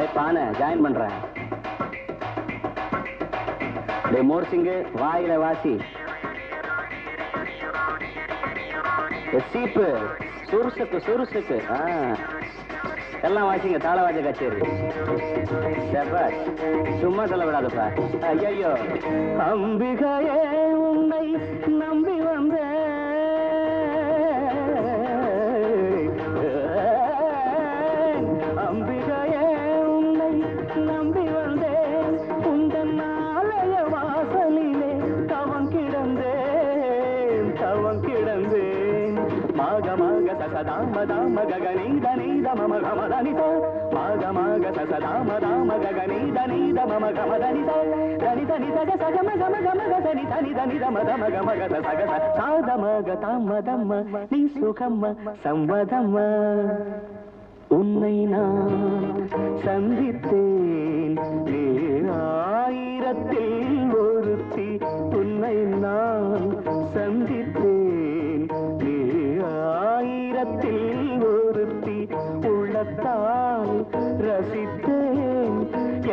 டேய் பானை ஜாயின் பண்றேன் டே மோர் சிங்கு வாயில வாசி. சீப்பு சுருசுக்கு சுருசுக்கு. ஆ. எல்லாம் வாசிங்க தாளவாஜ கச்சேரி. செவ்வாய் சும்மா சொல்ல விடாதப்பா ஐயோ அம்பிகையே உன்னை நம்பி வந்தேன். సదామ దామ గగనీద నీద మమ గమదనిత మాగ మాగ సదామ దామ గగనీద నీద మమ గమదనిత దని దని సగ సగ మగ మగ సని తని దని దమ దమ గ మగ సగ స సాద దమ్మ నీ సుఖమ్మ సంవదమ్మ. உன்னை நான் சந்தித்தேன் உள்ளத்தால் ரசித்தேன்.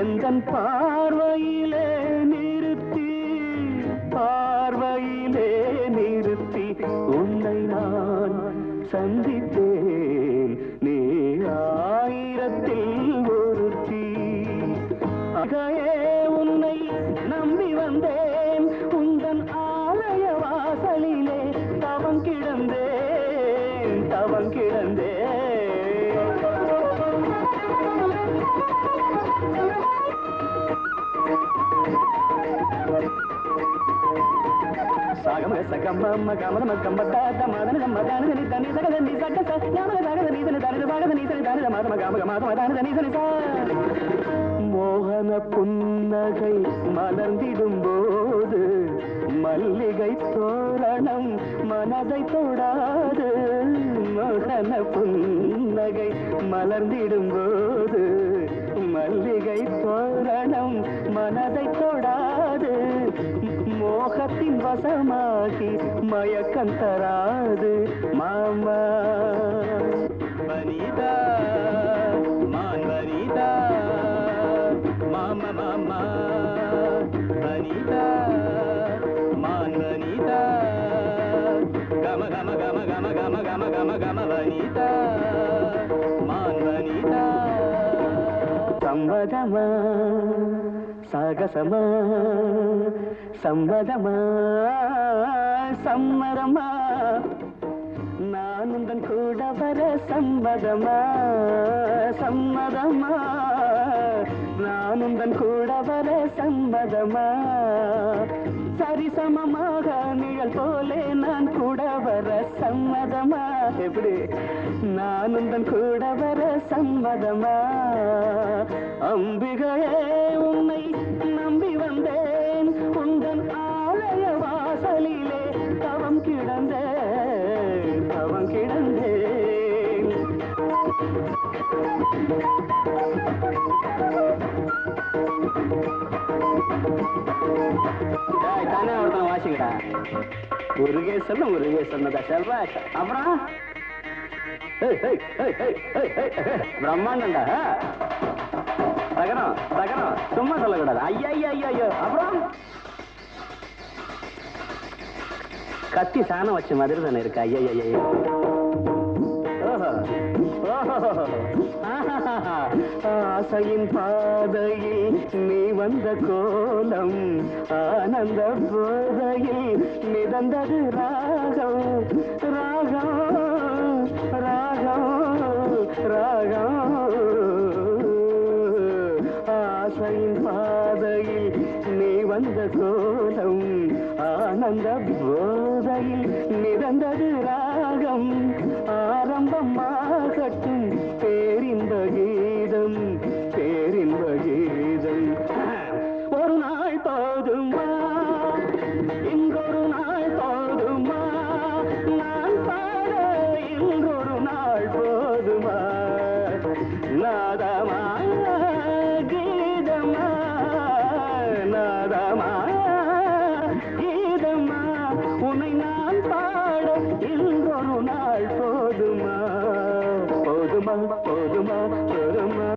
எந்தன் பார்வையிலே நிறுத்தி பார்வையிலே நிறுத்தி உன்னை நான் சந்தித்தேன். సాగమ సగమ గమన మగమ దాద మదన గమ దాన ని దని సగద ని సగ స గమన సగద ని దని దని సగద ని దని దని మదమ గమ గమ మదమ దాన ని దని స மோகன புன்னகை மலர்ந்திடும் போது மல்லிகை தோரணம் மனதை தொடாது மோகன புன்னகை மலர்ந்திடும் போது மல்லிகை தோரணம் மனதை தொடாது மோகத்தின் வசமாகி மயக்கம் தராது மாமா. வனிதா மான் வனிதா மாமா மாமா. வனிதா மான் வனிதா கம கம கம கம கம கம கம கம வனிதா மான் வனிதா. சம்மதமா சாகசமா சம்மதமா? சம்மதமா நானும் தன் கூட வர சம்மதமா? சம்மதமா? நானும் தன் கூட வர சம்மதமா? சரிசமமாக நிழல் போலே நான் கூட வர சம்மதமா? எப்படி? நானும் தன் கூட வர சம்மதமா? அம்பிகையே உன்னை நம்பி தானே ஒருத்தன் வாசிக்கடா சொன்னதா செல்வா அப்புறம்? பிரம்மாண்டா சகனம் சகனம் சும்மா சொல்லக்கூடாது. ஐயா ஐயா ஐயா ஐயோ அப்புறம்? கத்தி சாணம் வச்ச மாதிரி தானே இருக்கு. ஐயா ஐயா ஐயா ஆசையின் பாதையில் நீ வந்த கோலம் ஆனந்த போதையில் மிதந்தது ராகம் ராகம் ராகம் ராகம். ஆசையின் பாதையில் நீ வந்த கோலம் ஆனந்த போதையில் மிதந்தது ராகம் ஆரம்பமா ஆரம்பமாகட்டும் பேரின்ப கீதம் பேரின்ப கீதம். ஒரு நாள் போதுமா இன்றொரு நாள் போதுமா நான் பாட இன்றொரு நாள் போதுமா நாதமா கீதமா நாதமா கீதமா உன்னை நான் பாட இன்றொரு நாள் பெருமா பெருமா பெருமா